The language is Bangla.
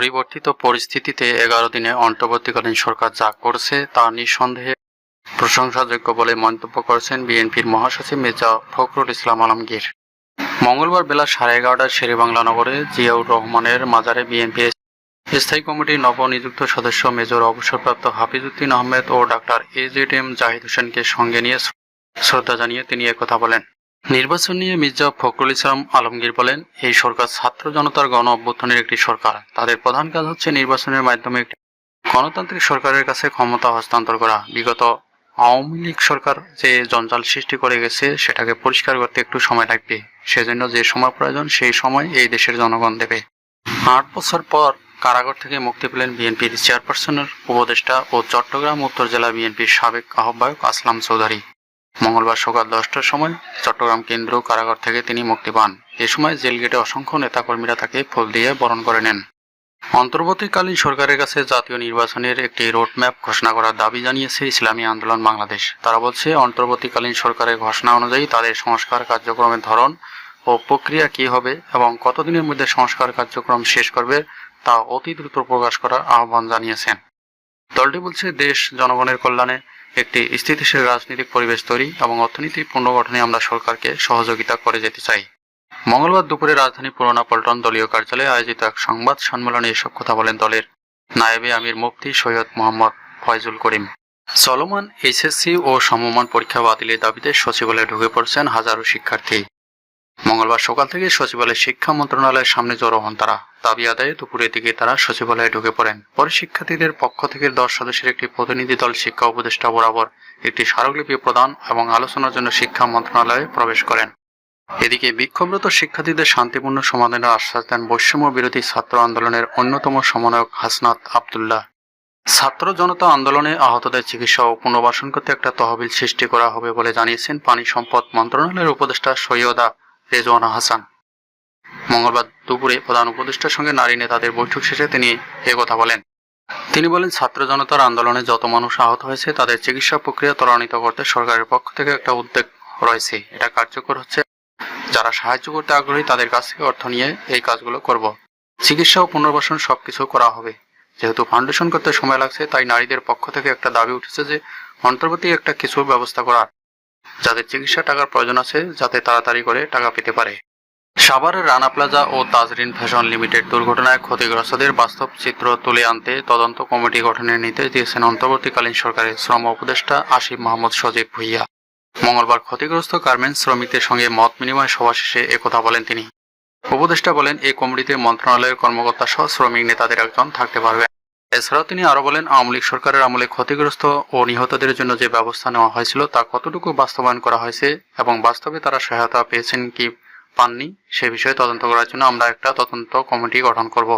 পরিবর্তিত পরিস্থিতিতে এগারো দিনে অন্তর্বর্তীকালীন সরকার যা করছে তা নিঃসন্দেহে প্রশংসাযোগ্য বলে মন্তব্য করেছেন বিএনপির মহাসচিব মির্জা ফখরুল ইসলাম আলমগীর। মঙ্গলবার বেলা সাড়ে এগারোটায় শেরেবাংলা নগরে জিয়াউর রহমানের মাজারে বিএনপির স্থায়ী কমিটির নবনিযুক্ত সদস্য মেজর অবসরপ্রাপ্ত হাফিজউদ্দিন আহমেদ ও ডাক্তার এ এম জাহিদ হোসেনকে সঙ্গে নিয়ে শ্রদ্ধা জানিয়ে তিনি একথা বলেন। নির্বাচন নিয়ে মির্জা ফখরুল ইসলাম আলমগীর বলেন, এই সরকার ছাত্র জনতার গণ অভ্যুত্থানের একটি সরকার। তাদের প্রধান কাজ হচ্ছে নির্বাচনের মাধ্যমে একটি গণতান্ত্রিক সরকারের কাছে ক্ষমতা হস্তান্তর করা। বিগত আওয়ামী লীগ সরকার যে জঞ্জাল সৃষ্টি করে গেছে, সেটাকে পরিষ্কার করতে একটু সময় লাগবে। সেজন্য যে সময় প্রয়োজন, সেই সময় এই দেশের জনগণ দেবে। আট বছর পর কারাগার থেকে মুক্তি পেলেন বিএনপির চেয়ারপারসনের উপদেষ্টা ও চট্টগ্রাম উত্তর জেলা বিএনপির সাবেক আহ্বায়ক আসলাম চৌধুরী। মঙ্গলবার সকাল দশটার সময় চট্টগ্রাম কেন্দ্র কারাগার থেকে তিনি মুক্তি পান। এ সময় জেল গেটে অসংখ্য নেতাকর্মীরা তাকে ফুল দিয়ে বরণ করে নেন। অন্তর্বর্তীকালীন সরকারের কাছে জাতীয় নির্বাচনের একটি রোডম্যাপ ঘোষণা করার দাবি জানিয়েছে ইসলামী আন্দোলন বাংলাদেশ। তারা বলছে, অন্তর্বর্তীকালীন সরকারের ঘোষণা অনুযায়ী তাদের সংস্কার কার্যক্রমের ধরন ও প্রক্রিয়া কি হবে এবং কতদিনের মধ্যে সংস্কার কার্যক্রম শেষ করবে তা অতি দ্রুত প্রকাশ করার আহ্বান জানিয়েছেন। দলটি বলছে, দেশ জনগণের কল্যাণে একটি স্থিতিশীল রাজনৈতিক পরিবেশ তৈরি এবং অর্থনীতির পুনর্গঠনে আমরা সরকারকে সহযোগিতা করে যেতে চাই। মঙ্গলবার দুপুরে রাজধানী পুরোনা পল্টন দলীয় কার্যালয়ে আয়োজিত এক সংবাদ সম্মেলনে এসব কথা বলেন দলের নায়েবে আমির মুফতি সৈয়দ মোহাম্মদ ফয়জুল করিম। চলমান এইচএসসি ও সমমান পরীক্ষা বাতিলের দাবিতে সচিবালয়ে ঢুকে পড়ছেন হাজারো শিক্ষার্থী। মঙ্গলবার সকাল থেকে সচিবালয় শিক্ষা মন্ত্রণালয়ের সামনে জড়ো হন তারা। দাবি আদায়ে দুপুরের দিকে তারা সচিবালয়ে ঢুকে পড়েন। পরে শিক্ষার্থীদের পক্ষ থেকে দশ সদস্যের একটি প্রতিনিধি দল শিক্ষা উপদেষ্টা বরাবর একটি স্মারকলিপি প্রদান এবং আলোচনার জন্য শিক্ষা মন্ত্রণালয়ে প্রবেশ করেন। এদিকে বিক্ষোভরত শিক্ষার্থীদের শান্তিপূর্ণ সমাধানের আশ্বাস দেন বৈষম্য বিরোধী ছাত্র আন্দোলনের অন্যতম সমন্বয়ক হাসনাত আবদুল্লাহ। ছাত্র জনতা আন্দোলনে আহতদের চিকিৎসা ও পুনর্বাসন করতে একটা তহবিল সৃষ্টি করা হবে বলে জানিয়েছেন পানি সম্পদ মন্ত্রণালয়ের উপদেষ্টা সৈয়দা রেজওয়ানা হাসান। মঙ্গলবার দুপুরে প্রধান উপদেষ্টার সঙ্গে নারী নেতাদের বৈঠক শেষে তিনি এ কথা বলেন। তিনি বলেন, ছাত্র জনতার আন্দোলনে যত মানুষ আহত হয়েছে, তাদের চিকিৎসা প্রক্রিয়া ত্বরান্বিত করতে সরকারের পক্ষ থেকে একটা উদ্যোগ রয়েছে। এটা কার্যকর হচ্ছে। যারা সাহায্য করতে আগ্রহী, তাদের কাছ থেকে অর্থ নিয়ে এই কাজগুলো করব। চিকিৎসা ও পুনর্বাসন সবকিছু করা হবে। যেহেতু ফাউন্ডেশন করতে সময় লাগছে, তাই নারীদের পক্ষ থেকে একটা দাবি উঠেছে যে, অন্তর্বর্তী একটা কিছু ব্যবস্থা করার যাদের চিকিৎসা টাকার প্রয়োজন আছে, যাতে তাড়াতাড়ি করে টাকা পেতে পারে। সাভারের রানা প্লাজা ও তাজরিন ফ্যাশন লিমিটেড দুর্ঘটনায় ক্ষতিগ্রস্তদের বাস্তব চিত্র তুলে আনতে তদন্ত কমিটি গঠনের নির্দেশ দিয়েছেন অন্তর্বর্তীকালীন সরকারের শ্রম উপদেষ্টা আসিফ মোহাম্মদ সজীব ভুইয়া। মঙ্গলবার ক্ষতিগ্রস্ত গার্মেন্টস শ্রমিকদের সঙ্গে মত বিনিময় সভা শেষে একথা বলেন তিনি। উপদেষ্টা বলেন এই কমিটিতে মন্ত্রণালয়ের কর্মকর্তা সহ শ্রমিক নেতাদের একজন থাকতে পারবেন এছাড়াও তিনি আরও বলেন, আওয়ামী লীগ সরকারের আমলে ক্ষতিগ্রস্ত ও নিহতদের জন্য যে ব্যবস্থা নেওয়া হয়েছিল তা কতটুকু বাস্তবায়ন করা হয়েছে এবং বাস্তবে তারা সহায়তা পেয়েছেন কি পাননি, সে বিষয়ে তদন্ত করার জন্য আমরা একটা তদন্ত কমিটি গঠন করব।